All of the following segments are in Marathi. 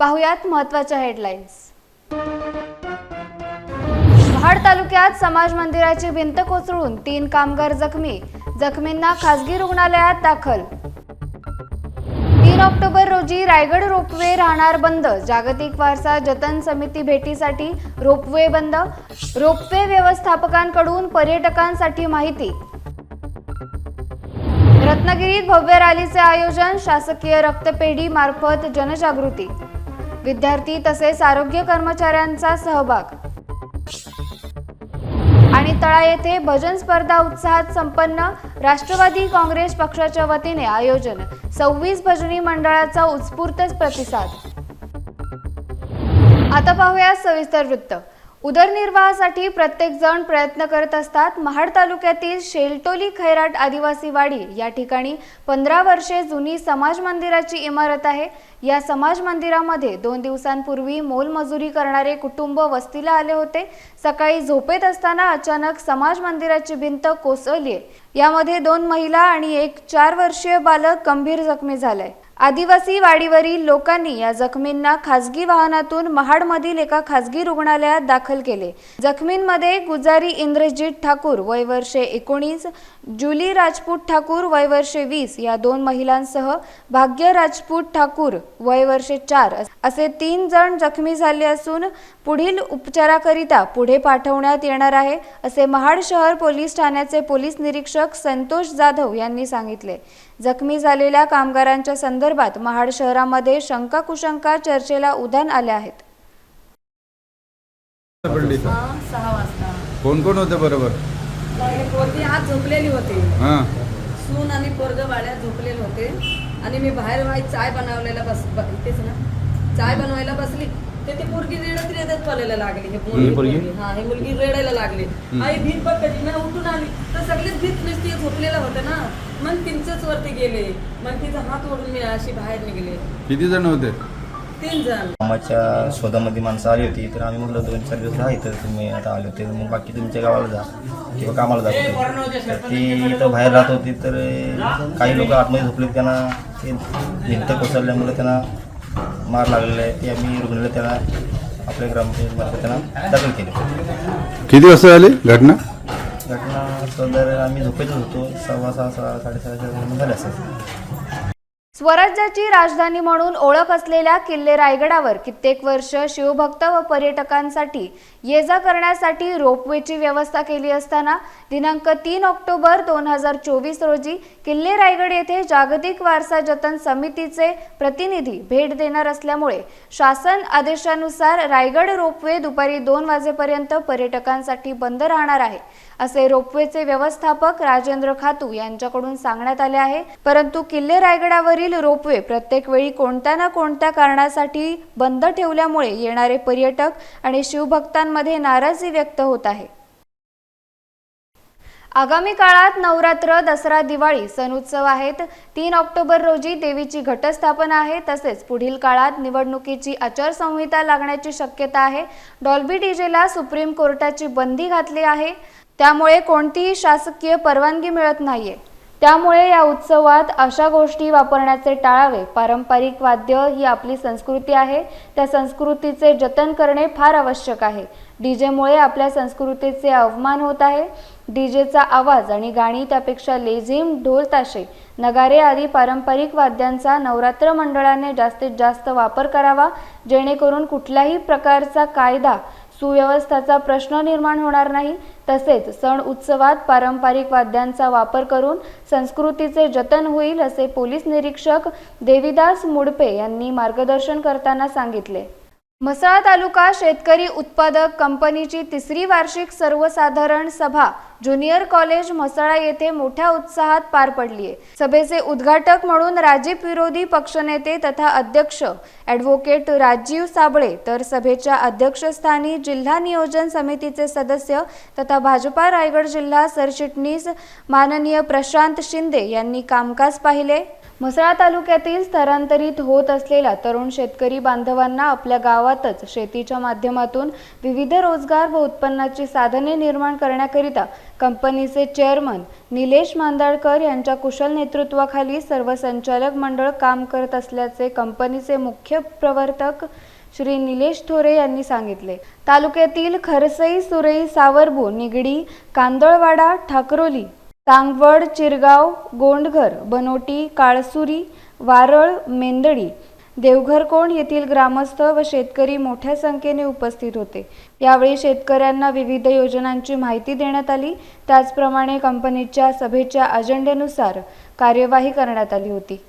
पाहुयात महत्त्वाच्या हेडलाईन्स महाड तालुक्यात समाज मंदिराची भिंत कोसळून तीन कामगार जखमी. जखमींना खासगी रुग्णालयात दाखल. तीन ऑक्टोबर रोजी रायगड रोपवे राहणार बंद. जागतिक वारसा जतन समिती भेटीसाठी रोपवे बंद. रोपवे व्यवस्थापकांकडून पर्यटकांसाठी माहिती. रत्नागिरीत भव्य रॅलीचे आयोजन शासकीय रक्तपेढी मार्फत जनजागृती. विद्यार्थी तसेच आरोग्य कर्मचाऱ्यांचा सहभाग. आणि तळा येथे भजन स्पर्धा उत्साहात संपन्न राष्ट्रवादी काँग्रेस पक्षाच्या वतीने आयोजन. सव्वीस भजनी मंडळाचा उत्स्फूर्त प्रतिसाद. आता पाहूया सविस्तर वृत्त. उदरनिर्वाहासाठी प्रत्येक जण प्रयत्न करत असतात. महाड तालुक्यातील शेलटोली खैराट आदिवासी वाडी या ठिकाणी पंधरा वर्षे जुनी समाज मंदिराची इमारत आहे. या समाज मंदिरामध्ये दोन दिवसांपूर्वी मोलमजुरी करणारे कुटुंब वस्तीला आले होते. सकाळी झोपेत असताना अचानक समाज मंदिराची भिंत कोसळली यामध्ये दोन महिला आणि एक चार वर्षीय बालक गंभीर जखमी झालाय. आदिवासी वाडीवरील लोकांनी या जखमींना खासगी वाहनातून महाडमधील एका खासगी रुग्णालयात दाखल केले. जखमींमध्ये गुजारी इंद्रजीत ठाकूर वय वर्षे एकोणीस जुली राजपूत ठाकूर वय वर्षे वीस या दोन महिलांसह भाग्य राजपूत ठाकूर वय वर्षे चार असे तीन जण जखमी झाले असून पुढील उपचाराकरिता पुढे पाठवण्यात येणार आहे असे महाड शहर पोलीस ठाण्याचे पोलीस निरीक्षक संतोष जाधव यांनी सांगितले. जखमी झालेल्या कामगारांच्या संदर्भात महाड शहरामध्ये शंका कुशंका चर्चेला उधाण आल्या आहेत. कोण कोण होते बरोबर? पोरगी आत झोपलेली होती. हा. सून आणि पोरग वाड्यात झोपलेले होते. आणि मी बाहेर वाई चाय बनवलेला बस ब- इथेच ना. चाय बनवायला बसली. तर ती पोरगी रडत रडत पळायला लागली. हे ही पोरगी? हा ही मुलगी रडायला लागली. आई भीत कधी मी उठून आली. तर सगळेच भीत नसते झोपलेलं होतं ना. मग तिंचच वरती गेले. मग तिचा हात ओढून मी अशी बाहेर निघले. किती जण होते? तीन जण कामाच्या शोधामध्ये माणसं आली होती तर आम्ही म्हटलं दोन चार दिवस राहा इथं तुम्ही आता आले होते मग बाकी तुमच्या गावाला जा किंवा कामाला जात होते तर ती इथं बाहेर राहत होती तर काही लोक आतमध्ये झोपले त्यांना ते भिंत कोसळल्यामुळे त्यांना मार लागलेला आहे ते आम्ही रुग्णालयात त्यांना आपल्या ग्रामपंचायतमार्फत त्यांना दाखल केले. किती वाजता झाली घटना? घटना तर आम्ही झोपेतच होतो सव्वा सहा सहा साडेसहाच्या झाल्या असेल. स्वराज्याची राजधानी म्हणून ओळख असलेल्या किल्ले रायगडावर कित्येक वर्ष शिवभक्त व पर्यटकांसाठी ये जा करण्यासाठी रोपवेची व्यवस्था केली असताना दिनांक तीन ऑक्टोबर दोन हजार चोवीस रोजी किल्ले रायगड येथे जागतिक वारसा जतन समितीचे प्रतिनिधी भेट देणार असल्यामुळे शासन आदेशानुसार रायगड रोपवे दुपारी दोन वाजेपर्यंत पर्यटकांसाठी बंद राहणार आहे. असे रोपवेचे व्यवस्थापक राजेंद्र खातू यांच्याकडून सांगण्यात आले आहे. परंतु किल्ले रायगडावरील रोपवे प्रत्येक वेळी कोणत्या ना कोणत्या कारणासाठी बंद ठेवल्यामुळे येणारे पर्यटक आणि शिवभक्तांमध्ये नाराजी व्यक्त होत आहे. आगामी काळात नवरात्र दसरा दिवाळी सण उत्सव आहेत. तीन ऑक्टोबर रोजी देवीची घटस्थापना आहे. तसेच पुढील काळात निवडणुकीची आचारसंहिता लागण्याची शक्यता आहे. डॉल्बी डीजेला सुप्रीम कोर्टाची बंदी घातली आहे. त्यामुळे कोणतीही शासकीय परवानगी मिळत नाहीये. त्यामुळे या उत्सवात अशा गोष्टी वापरण्याचे टाळावे. पारंपरिक वाद्य ही आपली संस्कृती आहे. त्या संस्कृतीचे जतन करणे फार आवश्यक आहे. डीजेमुळे आपल्या संस्कृतीचे अवमान होत आहे. डीजेचा आवाज आणि गाणी त्यापेक्षा लेझिम ढोल ताशे नगारे आदी पारंपरिक वाद्यांचा नवरात्र मंडळाने जास्तीत जास्त वापर करावा. जेणेकरून कुठल्याही प्रकारचा कायदा सुव्यवस्थाचा प्रश्न निर्माण होणार नाही. तसेच सण उत्सवात पारंपरिक वाद्यांचा वापर करून संस्कृतीचे जतन होईल असे पोलीस निरीक्षक देविदास मुडपे यांनी मार्गदर्शन करताना सांगितले. म्हसळा तालुका शेतकरी उत्पादक कंपनीची तिसरी वार्षिक सर्वसाधारण सभा ज्युनियर कॉलेज म्हसळा येथे मोठ्या उत्साहात पार पडली आहे. सभेचे उद्घाटक म्हणून राजीव विरोधी पक्षनेते तथा अध्यक्ष ॲडव्होकेट राजीव साबळे तर सभेच्या अध्यक्षस्थानी जिल्हा नियोजन समितीचे सदस्य तथा भाजपा रायगड जिल्हा सरचिटणीस माननीय प्रशांत शिंदे यांनी कामकाज पाहिले. म्हसळा तालुक्यातील स्थलांतरित होत असलेल्या तरुण शेतकरी बांधवांना आपल्या गावातच शेतीच्या माध्यमातून विविध रोजगार व उत्पन्नाची साधने निर्माण करण्याकरिता कंपनीचे चेअरमन निलेश मांदाळकर यांच्या कुशल नेतृत्वाखाली सर्व संचालक मंडळ काम करत असल्याचे कंपनीचे मुख्य प्रवर्तक श्री निलेश थोरे यांनी सांगितले. तालुक्यातील खरसई सुरई सावरबू निगडी कांदळवाडा ठाकरोली सांगवड चिरगाव गोंडघर बनोटी काळसुरी वारळ मेंदळी देवघरकोंड येथील ग्रामस्थ व शेतकरी मोठ्या संख्येने उपस्थित होते. यावेळी शेतकऱ्यांना विविध योजनांची माहिती देण्यात आली. त्याचप्रमाणे कंपनीच्या सभेच्या अजेंड्यानुसार कार्यवाही करण्यात आली होती.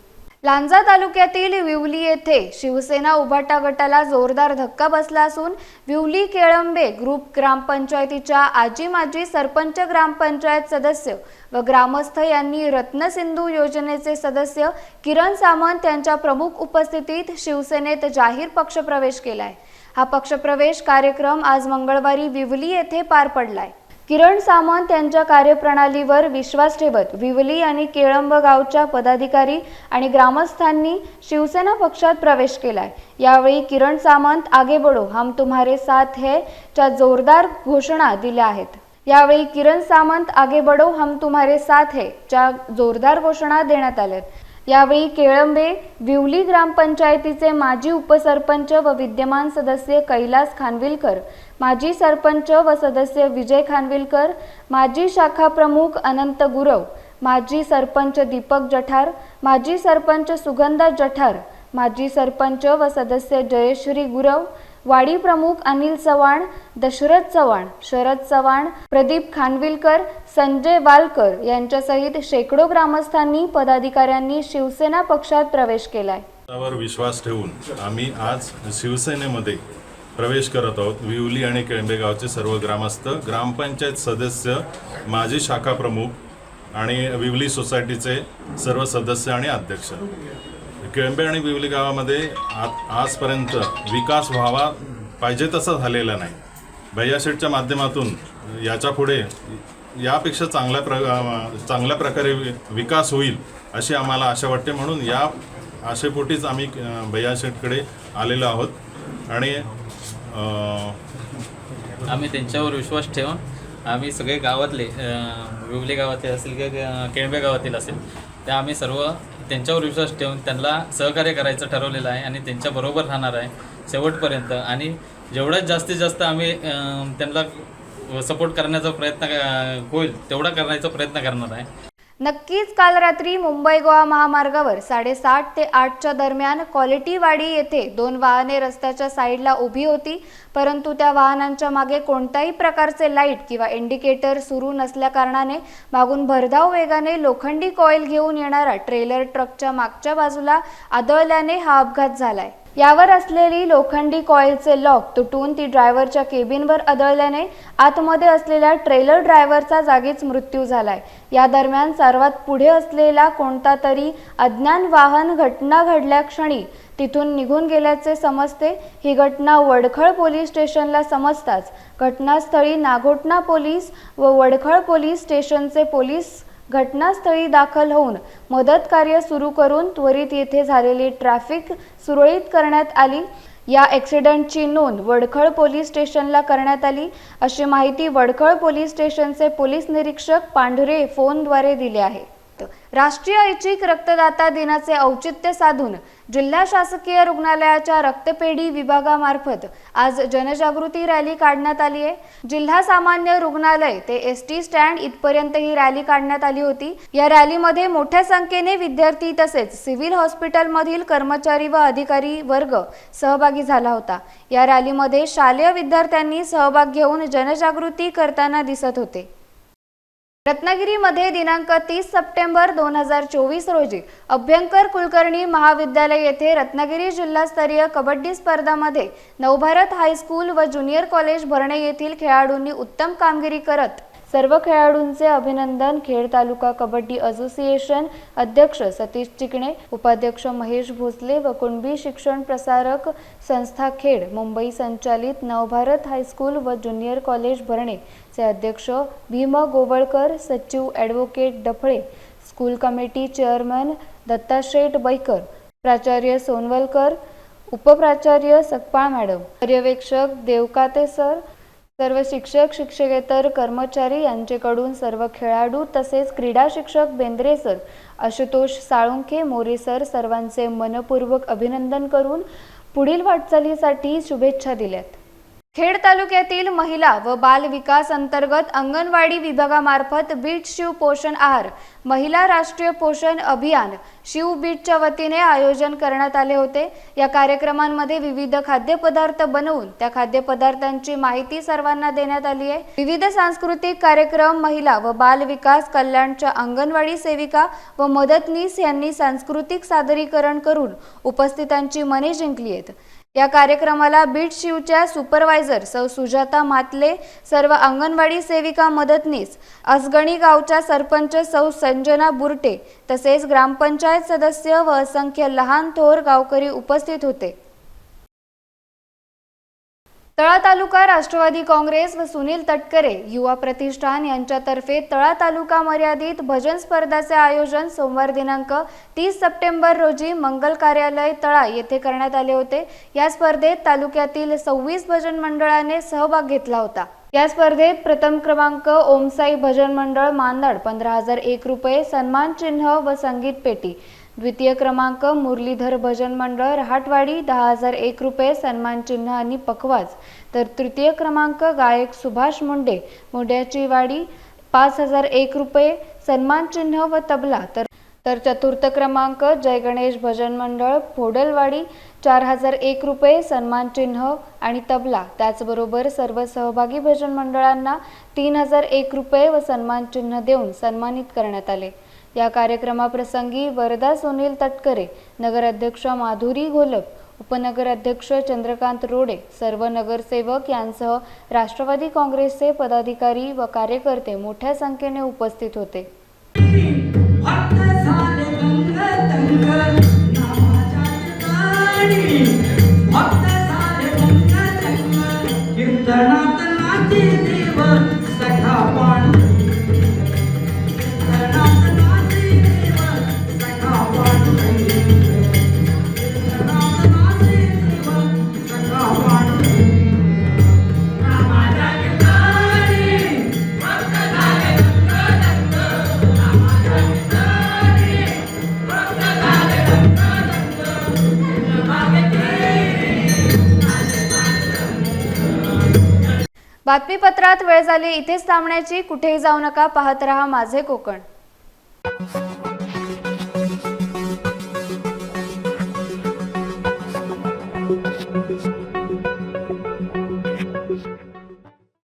लांजा तालुक्यातील विवली येथे शिवसेना उभाटा गटाला जोरदार धक्का बसला असून विवली केळंबे ग्रुप ग्रामपंचायतीच्या आजी माजी सरपंच ग्रामपंचायत सदस्य व ग्रामस्थ यांनी रत्नसिंधू योजनेचे सदस्य किरण सामंत यांच्या प्रमुख उपस्थितीत शिवसेनेत जाहीर पक्षप्रवेश केलाय. हा पक्षप्रवेश कार्यक्रम आज मंगळवारी विवली येथे पार पडलाय. किरण सामंत यांच्या कार्यप्रणालीवर विश्वास ठेवत विवली आणि केळंब गावच्या पदाधिकारी आणि ग्रामस्थांनी शिवसेना पक्षात प्रवेश केलाय. यावेळी किरण सामंत आगे बढो हम तुम्हारे साथ है च्या जोरदार घोषणा दिल्या आहेत. यावेळी किरण सामंत आगे बढो हम तुम्हारे साथ है च्या जोरदार घोषणा देण्यात आल्यात. यावेळी केळंबे विवली ग्रामपंचायतीचे माजी उपसरपंच व विद्यमान सदस्य कैलास खानविलकर माजी सरपंच व सदस्य विजय खानविलकर माजी शाखा प्रमुख अनंत गुरव माजी सरपंच दीपक जठार माजी सरपंच सुगंधा जठार माजी सरपंच व सदस्य जयश्री गुरव वाडी प्रमुख अनिल चव्हाण दशरथ चव्हाण शरद चव्हाण प्रदीप खानविलकर संजय वालकर यांच्यासहित शेकडो ग्रामस्थांनी पदाधिकाऱ्यांनी शिवसेना पक्षात प्रवेश केलाय. विश्वास ठेवून आम्ही आज शिवसेनेमध्ये प्रवेश करत आहोत. विवली आणि केळंबेगावचे सर्व ग्रामस्थ ग्रामपंचायत सदस्य माजी शाखा प्रमुख आणि विवली सोसायटीचे सर्व सदस्य आणि अध्यक्ष. केळंबे आणि विवली गावामध्ये आ- आजपर्यंत विकास व्हावा पाहिजे तसा झालेला नाही. भैयाशेटच्या माध्यमातून याच्यापुढे यापेक्षा चांगल्या प्र चांगल्या प्रकारे विकास होईल अशी आम्हाला आशा वाटते म्हणून या आशेपोटीच आम्ही भैयाशेटकडे आलेलो आहोत. आणि आम्ही त्यांच्यावर विश्वास ठेवून आम्ही सगळे गावातले विवले गावातले असतील किंवा केळबे गावातील असेल त्या आम्ही सर्व त्यांच्यावर विश्वास ठेवून त्यांना सहकार्य करायचं ठरवलेलं आहे आणि त्यांच्याबरोबर राहणार आहे शेवटपर्यंत. आणि जेवढ्यात जास्तीत जास्त आम्ही त्यांना सपोर्ट करण्याचा प्रयत्न होईल तेवढा करण्याचा प्रयत्न करणार आहे. नक्कीच काल रात्री मुंबई गोवा महामार्गावर साडेसात ते आठच्या दरम्यान क्वालिटीवाडी येथे दोन वाहने रस्त्याच्या साईडला उभी होती परंतु त्या वाहनांच्या मागे कोणत्याही प्रकारचे लाइट किंवा इंडिकेटर सुरू नसल्याकारणाने मागून भरधाव वेगाने लोखंडी कॉईल घेऊन येणारा ट्रेलर ट्रकच्या मागच्या बाजूला आदळल्याने हा अपघात झालाय. यावर असलेली लोखंडी कॉईलचे लॉक तुटून ती ड्रायव्हरच्या केबिनवर आदळल्याने आतमध्ये असलेल्या ट्रेलर ड्रायव्हरचा जागीच मृत्यू झालाय. या दरम्यान सर्वात पुढे असलेला कोणता तरी अज्ञान वाहन घटना घडल्या क्षणी तिथून निघून गेल्याचे समजते. ही घटना वडखळ पोलीस स्टेशनला समजताच घटनास्थळी नागोटणा पोलीस व वडखळ पोलीस स्टेशनचे पोलीस घटनास्थळी दाखल होऊन मदत कार्य सुरू करून त्वरित येथे झालेली ट्रॅफिक सुरळीत करण्यात आली. या ॲक्सिडेंटची नोंद वडखळ पोलीस स्टेशनला करण्यात आली. अशी माहिती वडखळ पोलीस स्टेशनचे पोलीस निरीक्षक पांढरे फोनद्वारे दिले आहे. राष्ट्रीय ऐच्छिक रक्तदाता दिनाचे औचित्य साधून जिल्हा शासकीय रुग्णालयाच्या रक्तपेढी विभागामार्फत आज जनजागृती रॅली काढण्यात आली आहे. जिल्हा सामान्य रुग्णालय ते एस टी स्टँड इथपर्यंत ही रॅली काढण्यात आली होती. या रॅलीमध्ये मोठ्या संख्येने विद्यार्थी तसेच सिव्हिल हॉस्पिटलमधील कर्मचारी व अधिकारी वर्ग सहभागी झाला होता. या रॅलीमध्ये शालेय विद्यार्थ्यांनी सहभाग घेऊन जनजागृती करताना दिसत होते. रत्नागिरीमध्ये दिनांक तीस सप्टेंबर दोन हजार चोवीस रोजी अभ्यंकर कुलकर्णी महाविद्यालय येथे रत्नागिरी जिल्हास्तरीय कबड्डी स्पर्धामध्ये नवभारत हायस्कूल व ज्युनियर कॉलेज भरणे येथील खेळाडूंनी उत्तम कामगिरी करत सर्व खेळाडूंचे अभिनंदन. खेड तालुका कबड्डी असोसिएशन अध्यक्ष सतीश चिकणे उपाध्यक्ष महेश भोसले व कुणबी शिक्षण प्रसारक संस्था खेड मुंबई संचालित नवभारत हायस्कूल व ज्युनियर कॉलेज भरणे. चे अध्यक्ष भीम गोवळकर सचिव advocate Daphale school committee chairman Dattasheth Baikar प्राचार्य सोनवलकर उपप्राचार्य सकपाळ मॅडम पर्यवेक्षक देवकाते सर सर्व शिक्षक शिक्षकेतर कर्मचारी यांचेकडून सर्व खेळाडू तसेच क्रीडा शिक्षक बेंद्रे सर आशुतोष साळुंखे मोरे सर सर्वांचे मनपूर्वक अभिनंदन करून पुढील वाटचालीसाठी शुभेच्छा दिल्यात. खेड तालुक्यातील महिला व बाल विकास अंतर्गत अंगणवाडी विभागामार्फत बीट शिव पोषण आहार महिला राष्ट्रीय पोषण अभियान शिव बीटच्या वतीने आयोजन करण्यात आले होते. या कार्यक्रमांमध्ये विविध खाद्यपदार्थ बनवून त्या खाद्यपदार्थांची माहिती सर्वांना देण्यात आली आहे. विविध सांस्कृतिक कार्यक्रम महिला व बाल विकास कल्याणच्या अंगणवाडी सेविका व मदतनीस यांनी सांस्कृतिक सादरीकरण करून उपस्थितांची मने जिंकली आहेत. या कार्यक्रमाला बीट शिवच्या सुपरवायझर सौ सुजाता मातले सर्व अंगणवाडी सेविका मदतनीस असगणी गावच्या सरपंच सौ संजना बुरटे तसेच ग्रामपंचायत सदस्य व असंख्य लहान थोर गावकरी उपस्थित होते. तळा तालुका राष्ट्रवादी काँग्रेस व सुनील तटकरे युवा प्रतिष्ठान यांच्यातर्फे तळा तालुका मर्यादित भजन स्पर्धाचे आयोजन सोमवार दिनांक तीस सप्टेंबर रोजी मंगल कार्यालय तळा येथे करण्यात आले होते. या स्पर्धेत तालुक्यातील सव्वीस भजन मंडळाने सहभाग घेतला होता. या स्पर्धेत प्रथम क्रमांक ओमसाई भजन मंडळ मांदड पंधरा हजार एक रुपये सन्मान चिन्ह व संगीत पेटी. द्वितीय क्रमांक मुरलीधर भजन मंडळ रहाटवाडी दहा हजार एक रुपये सन्मानचिन्ह आणि पखवाज. तर तृतीय क्रमांक गायक सुभाष मुंडे मुंड्याची वाडी पाच हजार एक रुपये सन्मानचिन्ह व तबला. तर तर चतुर्थ क्रमांक जय गणेश भजन मंडळ फोडलवाडी चार हजार एक रुपये सन्मानचिन्ह आणि तबला. त्याचबरोबर सर्व सहभागी भजन मंडळांना तीन हजार एक रुपये व सन्मानचिन्ह देऊन सन्मानित करण्यात आले. या कार्यक्रमाप्रसंगी वरदा सुनील तटकरे नगराध्यक्ष माधुरी घोलप उपनगराध्यक्ष चंद्रकांत रोडे सर्व नगरसेवक यांसह राष्ट्रवादी काँग्रेसचे पदाधिकारी व कार्यकर्ते मोठ्या संख्येने उपस्थित होते. भक्त बातमीपत्रात वेळ झाली इथेच थांबण्याची. कुठेही जाऊ नका पाहत रहा माझे कोकण.